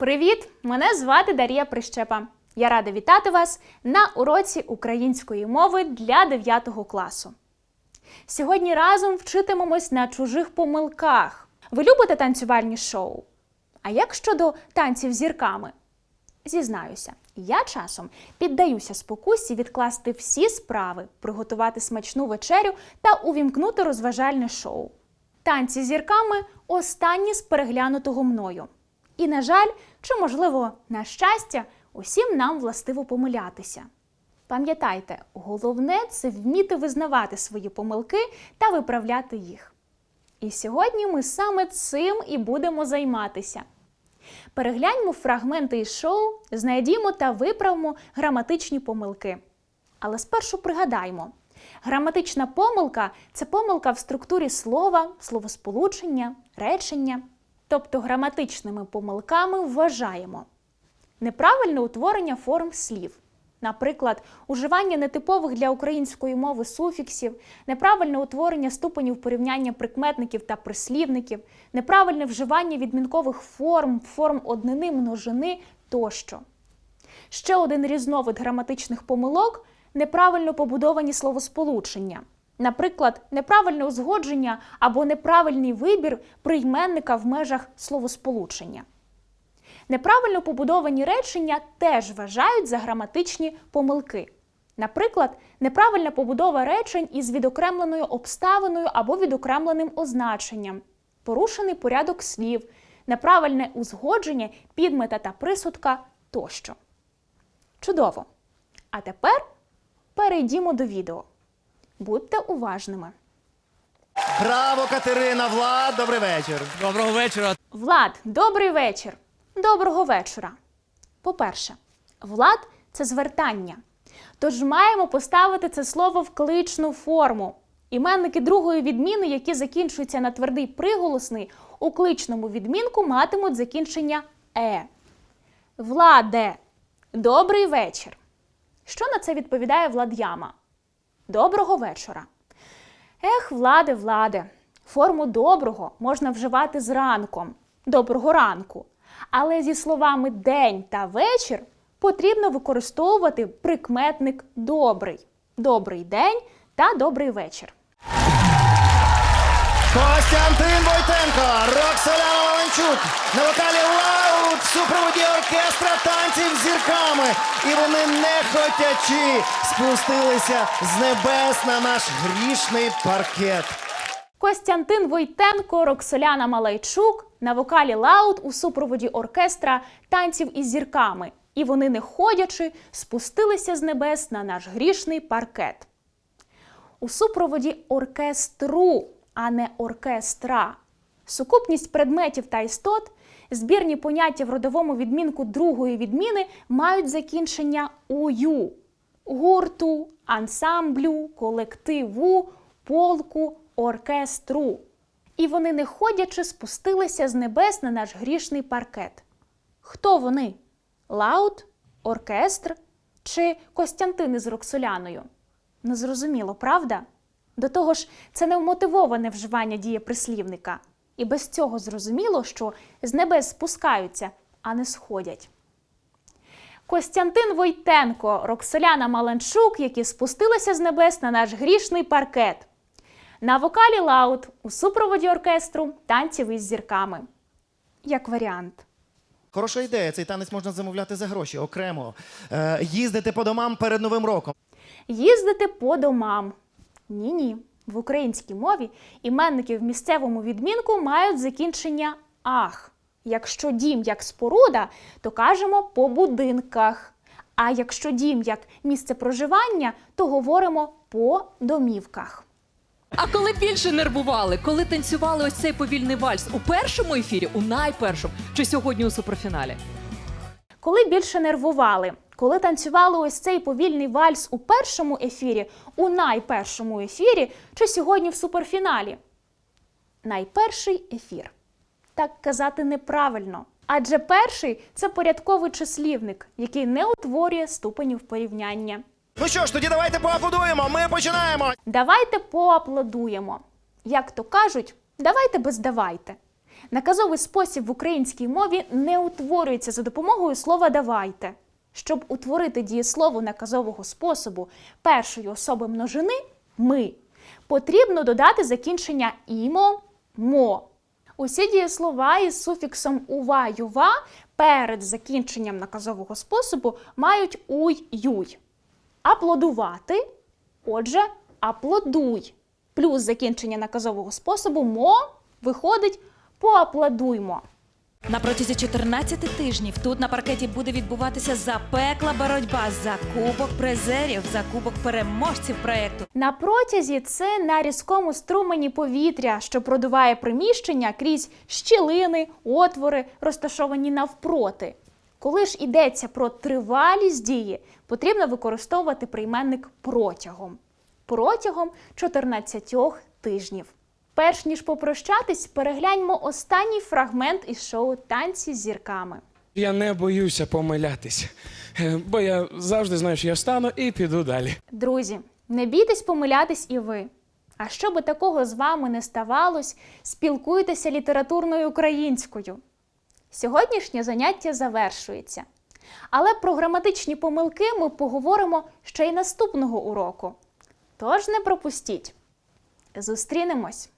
Привіт! Мене звати Дар'я Прищепа. Я рада вітати вас на уроці української мови для 9 класу. Сьогодні разом вчитимемось на чужих помилках. Ви любите танцювальні шоу? А як щодо танців зірками? Зізнаюся, я часом піддаюся спокусі відкласти всі справи, приготувати смачну вечерю та увімкнути розважальне шоу. Танці зірками останні з переглянутого мною. І, на жаль, чи, можливо, на щастя, усім нам властиво помилятися. Пам'ятайте, головне це вміти визнавати свої помилки та виправляти їх. І сьогодні ми саме цим і будемо займатися. Перегляньмо фрагменти із шоу, знайдімо та виправимо граматичні помилки. Але спершу пригадаймо: граматична помилка це помилка в структурі слова, словосполучення, речення. Тобто граматичними помилками вважаємо неправильне утворення форм слів. Наприклад, уживання нетипових для української мови суфіксів, неправильне утворення ступенів порівняння прикметників та прислівників, неправильне вживання відмінкових форм, форм однини, множини тощо. Ще один різновид граматичних помилок неправильно побудовані словосполучення. Наприклад, неправильне узгодження або неправильний вибір прийменника в межах словосполучення. Неправильно побудовані речення теж вважають за граматичні помилки. Наприклад, неправильна побудова речень із відокремленою обставиною або відокремленим означенням, порушений порядок слів, неправильне узгодження підмета та присудка тощо. Чудово! А тепер перейдімо до відео. Будьте уважними. Браво, Катерина! Влад, добрий вечір. Доброго вечора. Влад, добрий вечір. Доброго вечора. По-перше, влад це звертання. Тож маємо поставити це слово в кличну форму. Іменники другої відміни, які закінчуються на твердий приголосний, у кличному відмінку матимуть закінчення е. Владе. Добрий вечір. Що на це відповідає Влад'яма? Доброго вечора. Ех, владе, владе, форму доброго можна вживати з. Доброго ранку. Але зі словами день та вечір потрібно використовувати прикметник добрий. Добрий день та добрий вечір. Костянтин Войтенко, Роксоляна Маленчук на вокалі Лаут в супроводі оркестра танців з зірками. І вони не хотячи спустилися з небес на наш грішний паркет. Костянтин Войтенко, Роксоляна Малайчук на вокалі Лаут у супроводі оркестра танців із зірками. І вони, не ходячи, спустилися з небес на наш грішний паркет. У супроводі оркестру, а не оркестра. Сукупність предметів та істот, збірні поняття в родовому відмінку другої відміни мають закінчення ую гурту, ансамблю, колективу, полку, оркестру. І вони, не ходячи, спустилися з небес на наш грішний паркет. Хто вони? Лаут, оркестр чи Костянтини з Роксоляною? Незрозуміло, правда? До того ж, це невмотивоване вживання дієприслівника. І без цього зрозуміло, що з небес спускаються, а не сходять. Костянтин Войтенко, Роксоляна Маланчук, які спустилися з небес на наш грішний паркет. На вокалі Лаут у супроводі оркестру танців із зірками. Як варіант. Хороша ідея. Цей танець можна замовляти за гроші окремо. Е, їздити по домам перед Новим роком. Їздити по домам. Ні-ні. В українській мові іменники в місцевому відмінку мають закінчення ах. Якщо дім як споруда, то кажемо по будинках. А якщо дім як місце проживання, то говоримо по домівках. А коли більше нервували, коли танцювали ось цей повільний вальс у першому ефірі, у найпершому, чи сьогодні у суперфіналі? Коли більше нервували, коли танцювали ось цей повільний вальс у першому ефірі, у найпершому ефірі, чи сьогодні в суперфіналі? Найперший ефір. Так казати неправильно. Адже перший це порядковий числівник, який не утворює ступенів порівняння. Ну що ж, тоді давайте поаплодуємо. Ми починаємо. Давайте поаплодуємо. Як то кажуть, давайте без давайте. Наказовий спосіб в українській мові не утворюється за допомогою слова давайте. Щоб утворити дієслово наказового способу першої особи множини ми, потрібно додати закінчення імо мо. Усі дієслова із суфіксом ува юва перед закінченням наказового способу мають уй юй. Аплодувати, отже, аплодуй. Плюс закінчення наказового способу мо виходить поаплодуймо. На протязі 14 тижнів тут на паркеті буде відбуватися запекла боротьба за кубок призерів, за кубок переможців проекту. На протязі це на різкому струмені повітря, що продуває приміщення крізь щілини, отвори, розташовані навпроти. Коли ж йдеться про тривалість дії, потрібно використовувати прийменник протягом. Протягом 14 тижнів. Перш ніж попрощатись, перегляньмо останній фрагмент із шоу Танці з зірками. Я не боюся помилятись, е, бо я завжди знаю, що я встану і піду далі. Друзі, не бійтесь помилятись і ви. А щоб такого з вами не ставалось, спілкуйтеся літературною українською. Сьогоднішнє заняття завершується. Але про граматичні помилки ми поговоримо ще й наступного уроку. Тож не пропустіть. Зустрінемось!